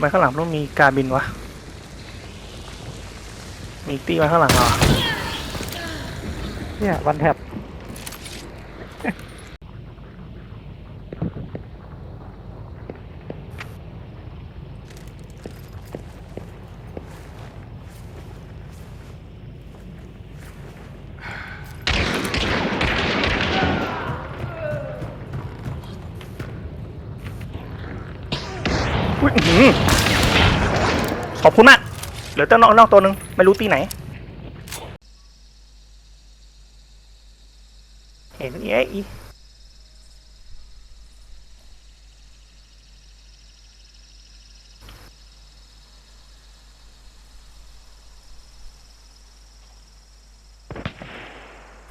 ไมข้างหลังต้องมีกาบินวะ มีตีมาข้างหลังเหรอเนี่ยวันแท็บ อุ๊ยอื้อหือขอบคุณมาก เหลือแต่นอกนอกตัวหนึ่งไม่รู้ตีไหน เห็นเอ๊ะอี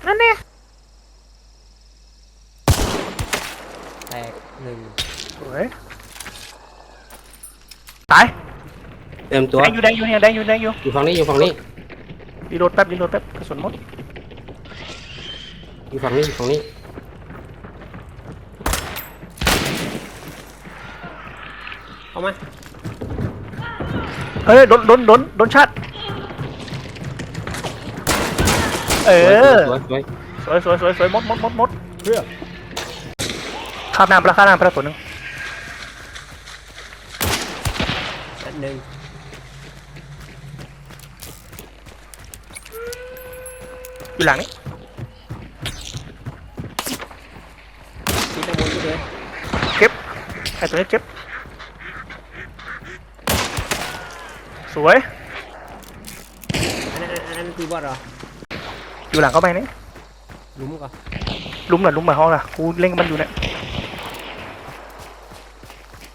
นั่นเนี่ยแตกหนึ่งสวย ตายเต็มตัวแดงอยู่แดงอยู่เนี่ยแดงอยู่แดงอยู่อยู่ฝั่งนี้อยู่ฝั่งนี้รีโหลดแป๊บรีโหลดแป๊บกระสุนหมดอยู่ฝั่งนี้อยู่ฝั่งนี้เอามาเฮ้ยโดนโดนโดนโดนชัดเออสวยสวยสวยสวยสวยสวยมดมดมดมดเพื่อข้ามน้ำไปแล้วข้ามน้ำไปแล้วตัวหนึ่ง แตก หนึ่งอยู่หลังนี้ที่ตะบนที่เลยเก็บไอ้ตัวนี้เก็บ สวย อันนั้นอันนั้นตีบอสเหรออยู่หลังเข้าไปนี่หลุมก่อนลุมหน่ะลุมมาห้องล่ะกูเล่นกับมันอยู่เนี่ย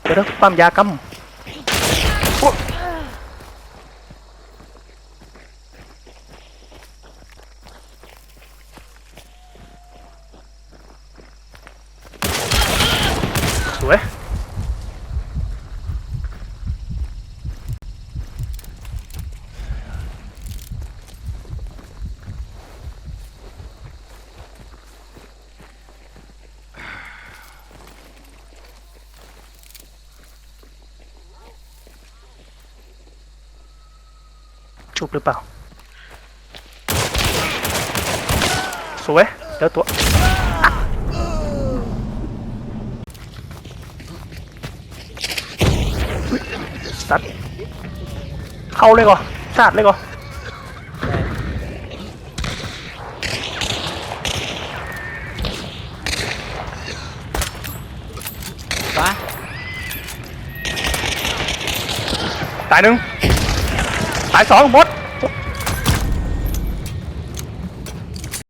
เดี๋ยวเดี๋ยวปั๊มยากำโอ๊ะส วยชุบหรือเปล่า สวยเดี๋ยวตัวอะอุ๊ยสัตว์ เข้าเลยก่อนสาดเลยก่อนฟ้าตายหนึ่งตายสองหมด